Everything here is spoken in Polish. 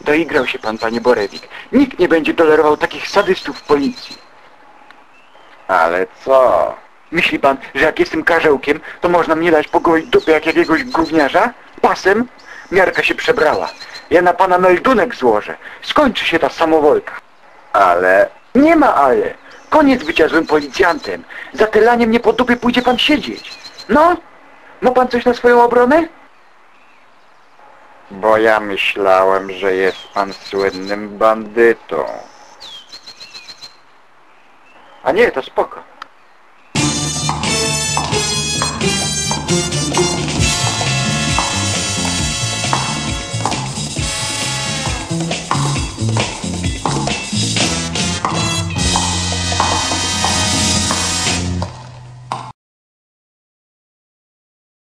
Doigrał się pan, panie Borewik. Nikt nie będzie tolerował takich sadystów w policji. Ale co? Myśli pan, że jak jestem karzełkiem, to można mnie dać po gołej dupie jak jakiegoś gówniarza? Pasem? Miarka się przebrała. Ja na pana meldunek złożę. Skończy się ta samowolka. Ale... Nie ma ale. Koniec bycia złym policjantem. Za te lanie mnie po dupie pójdzie pan siedzieć. No? Ma pan coś na swoją obronę? Bo ja myślałem, że jest pan słynnym bandytą. A nie, to spoko.